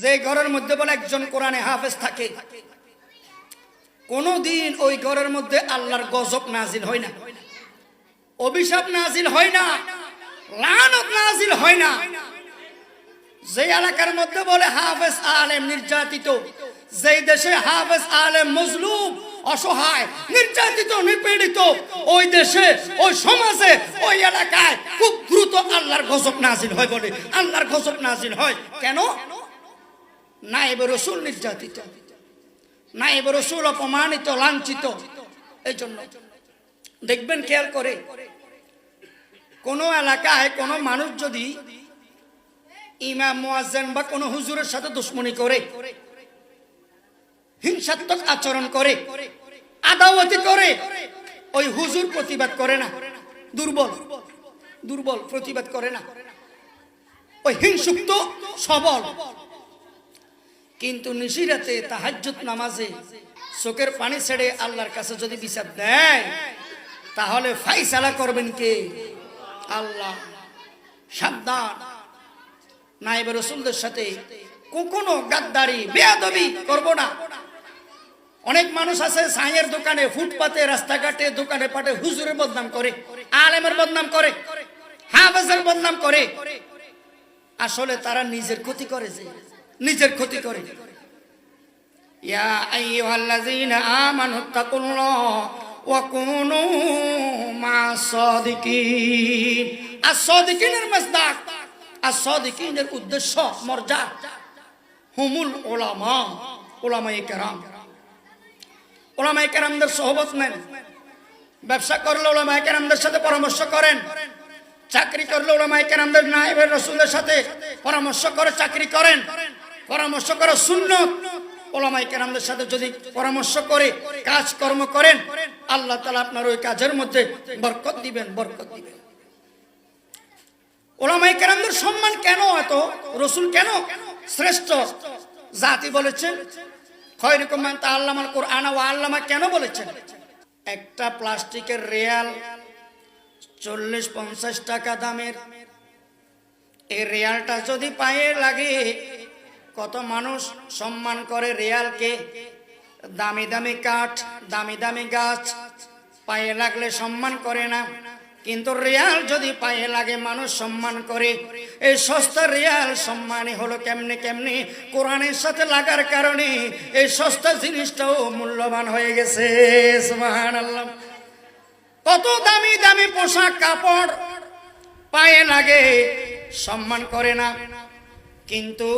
যে ঘরের মধ্যে বলে একজন কোরআনে হাফেজ থাকে, কোনদিন ওই ঘরের মধ্যে আল্লাহর গজব নাজিল হয় না, অভিশাপ নাজিল হয় না, লানত নাজিল হয় না। যে এলাকার মধ্যে বলে হাফেজ আলেম নির্যাতিত যেই দেশে হাফেজ আলেম মজলুম, অসহায়, নির্যাতিত, নিপীড়িত, ওই দেশে, ওই সমাজে, ওই এলাকায় খুব দ্রুত আল্লাহর গজব নাজিল হয় বলে, আল্লাহর গজব নাজিল হয়। কেন? নাইব রসুল নির্যাতিত নাইব রসুল অপমানিত, লাঞ্ছিত। এই জন্য দেখবেন খেয়াল করে, কোন এলাকায় কোন মানুষ যদি ইমাম, মুয়াজ্জেন বা কোন হুজুরের সাথে দুশ্মনী করে, হিংসাত্মক আচরণ করে, আদাওয়াতি করে, ওই হুজুর প্রতিবাদ করে না, দুর্বল দুর্বল প্রতিবাদ করে না, ওই হিংসুক্ত, সবল কিন্তু নিশিরাতে তাহাজ্জুদ নামাজে চোখের পানি ছেড়ে আল্লাহর কাছে যদি বিচার দেয়, তাহলে ফাইসালা করবেন কে? আল্লাহ। সাবধান। নাইব রসুলদের সাথে কখনো গাদ্দারি, বেয়াদবি করব না। অনেক মানুষ আছে সাইয়ের দোকানে, ফুটপাতে, রাস্তাঘাটে দোকানে পাটে হুজুরের বদনাম করে, আলেমের বদনাম করে, হাফেজের বদনাম করে। আসলে তারা নিজের ক্ষতি করে যে। নিজের ক্ষতি করে। আস-সাদিকিনের মাসদাক আস-সাদিকিনের উদ্দেশ্য, মর্যাদা হুমুল উলামা, উলামায়ে কেরাম। ওলামায়ে কেরামদের সহবত নেন। ব্যবসা করলে ওলামায়ে কেরামদের সাথে পরামর্শ করেন। চাকরি করলে ওলামায়ে কেরামদের নায়েবের রসুলের সাথে পরামর্শ করে চাকরি করেন। পরামর্শ করে শূন্য ওলামাই সাথে যদি পরামর্শ করে, কাজ কর্ম করেন, আল্লাহ তালা আপনার ওই কাজের মধ্যে বরকত দিবেন বরকত দিবেন। ওলামাই কেরামদের সম্মান কেন এত? রসুল কেন শ্রেষ্ঠ? জাতি বলেছেন তা আল্লামাল কোরআন ও আল্লামা কেন বলেছেন? একটা প্লাস্টিকের রেয়াল চল্লিশ পঞ্চাশ টাকা দামের। এই রেয়ালটা যদি পায়ে লাগে কত মানুষ সম্মান করে রেয়ালকে? দামি দামি কাঠ, দামি দামি গাছ, পায়ে লাগলে সম্মান করে না। কিন্তু রেয়াল যদি পায়ে লাগে, মানুষ সম্মান করে। এই সস্তা রেয়াল সম্মানে হলো কেমনে কেমনে? কোরআনের সাথে লাগার কারণে এই সস্তা জিনিসটাও মূল্যবান হয়ে গেছে। কত দামি দামি পোশাক, কাপড় পায়ে লাগে, সম্মান করে না। কিন্তু